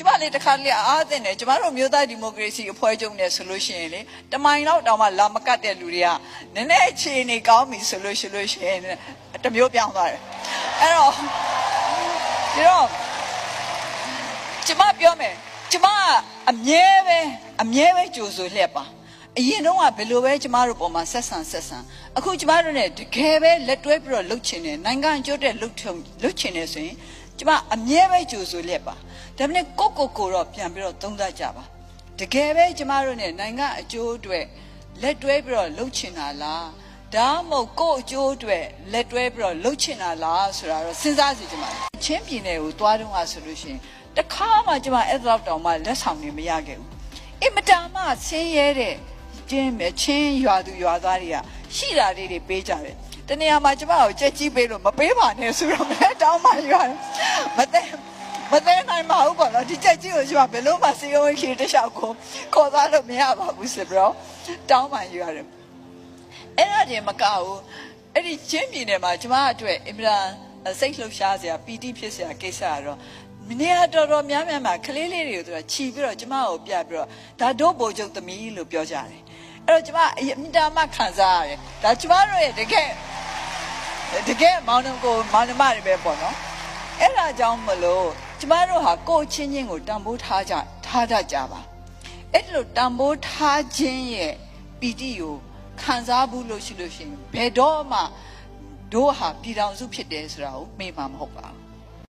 ကျမလေးတစ်ခါတလေအားသိတယ်ကျမတို့မြို့သားဒီမိုကရေစီအဖွဲ့ချုပ်နဲ့ဆိုလို့ရှိရင်လေတမိုင်လောက်တောင်မှလာမကတ်တဲ့လူတွေကနည်းနည်းအခြေအနေကောင်းပြီဆိုလို့ရှိလို့ရှိရင်တစ်မျိုးပြောင်းသွားတယ်အဲ့တော့ဒီတော့ကျမပြောမယ်ကျမကအမြဲပဲအမြဲပဲကြိုဆိုလျက်ပါအရင်တော့ကဘယ်လိုပဲကျမတို့ပုံမှာဆက်ဆံဆက်ဆံအခုကျမတို့ ਨੇ တကယ်ပဲလက်တွဲပြီးတော့လှုပ်ချင်တယ်နိုင်ငံအကျိုးတဲ့လှုပ်ထုံလှုပ်ချင်တယ်ဆိုရင်ကျမအမြဲပဲကြိုဆိုလျက်ပါ ဒါပေမဲ့ကိုယ့်ကိုယ်ကိုယ်တော့ပြန်ပြီးတော့သုံးသပ်ကြပါတကယ်ပဲကျမတို့ ਨੇ နိုင်ငံအကျိုးအတွက်လက်တွဲပြီးတော့လှုပ်ချင်တာလားဒါမှမဟုတ်ကိုယ့်အကျိုးအတွက်လက်တွဲပြီးတော့လှုပ်ချင်တာလားဆိုတာတော့စဉ်းစားစီချင်ပါတယ်ချင်းပြည်နယ်ကိုသွားတော့ဆိုလို့ရှိရင်တစ်ခါမှကျမအဲ့တော့တောင်မှလက်ဆောင်နေမရခဲ့ဘူးအင်မတန်မှဆင်းရဲတဲ့ချင်းပဲချင်းရွာသူရွာသားတွေကရှိတာလေးတွေပေးကြတယ်တနေရာမှာကျမကိုကြက်ကြီးပေးလို့မပေးပါနဲ့ဆိုတော့မလဲတောင်းမှရွာမသိ မသိနိုင်ပါဘူးပေါ့နော်ဒီကြက်ကြီးကိုကျမဘယ်လို့မှစေယုံခေတခြားကိုခေါ်သားလို့မရပါဘူးဆိုပြီးတော့တောင်းမှရွာတယ်အဲ့ဒါတည်းမကဘူးအဲ့ဒီချင်းပြည်နယ်မှာကျမအတွက်အင်မတန်စိတ်လှုပ်ရှားစရာပီတိဖြစ်စရာကိစ္စကတော့မနေ့ကတော်တော်များများမှာကလေးလေးတွေကိုသူကခြီးပြီးတော့ကျမကိုပြပြီးတော့ဒါတို့ဘိုလ်ချုပ်သမီးလို့ပြောကြတယ်အဲ့တော့ကျမအမြင့်တာမှခံစားရတယ်ဒါကျမတို့ရဲ့တကယ်တကယ်မောင်နှမကိုမောင်နှမတွေပဲပေါ့နော်အဲ့ဒါကြောင့်မလို့ ကျမတို့ဟာကိုယ့်ချင်းချင်းကိုတန်ဖိုးထားကြထားတတ်ကြပါအဲ့ဒီလိုတန်ဖိုးထားခြင်းရဲ့ပီတိကိုခံစားဘူးလို့ရှိလို့ရှိရင်ဘယ်တော့မှတို့ဟာပြည်တော်စုဖြစ်တယ်ဆိုတာကိုမေ့မှာမဟုတ်ပါဘူး